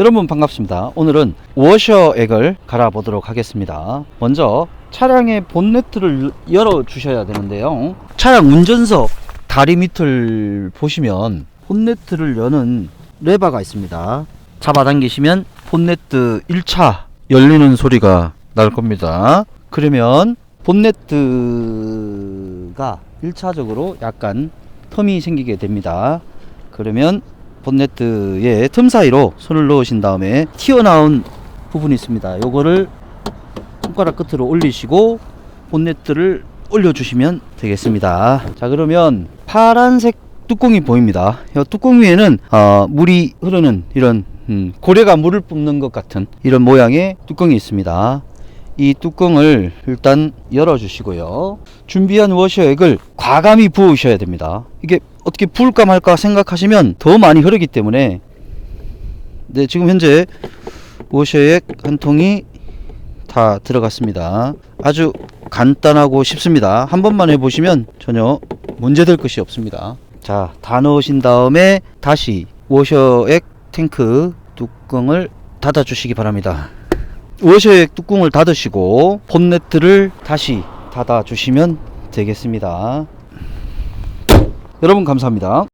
여러분 반갑습니다. 오늘은 워셔액을 갈아보도록 하겠습니다. 먼저 차량의 본네트를 열어 주셔야 되는데요. 차량 운전석 다리 밑을 보시면 본네트를 여는 레바가 있습니다. 잡아당기시면 본네트 1차 열리는 소리가 날 겁니다. 그러면 본네트가 1차적으로 약간 텀이 생기게 됩니다. 그러면 본네트의 틈 사이로 손을 넣으신 다음에 튀어나온 부분이 있습니다. 요거를 손가락 끝으로 올리시고 본네트를 올려주시면 되겠습니다. 자 그러면 파란색 뚜껑이 보입니다. 이 뚜껑 위에는 어, 물이 흐르는 이런 음, 고래가 물을 뿜는 것 같은 이런 모양의 뚜껑이 있습니다. 이 뚜껑을 일단 열어주시고요. 준비한 워셔액을 과감히 부으셔야 됩니다. 이게 어떻게 부을까 말까 생각하시면 더 많이 흐르기 때문에 네, 지금 현재 워셔액 한 통이 다 들어갔습니다. 아주 간단하고 쉽습니다. 한 번만 해보시면 전혀 문제될 것이 없습니다. 자, 다 넣으신 다음에 다시 워셔액 탱크 뚜껑을 닫아 주시기 바랍니다. 워셔액 뚜껑을 닫으시고 본네트를 다시 닫아 주시면 되겠습니다. 여러분 감사합니다.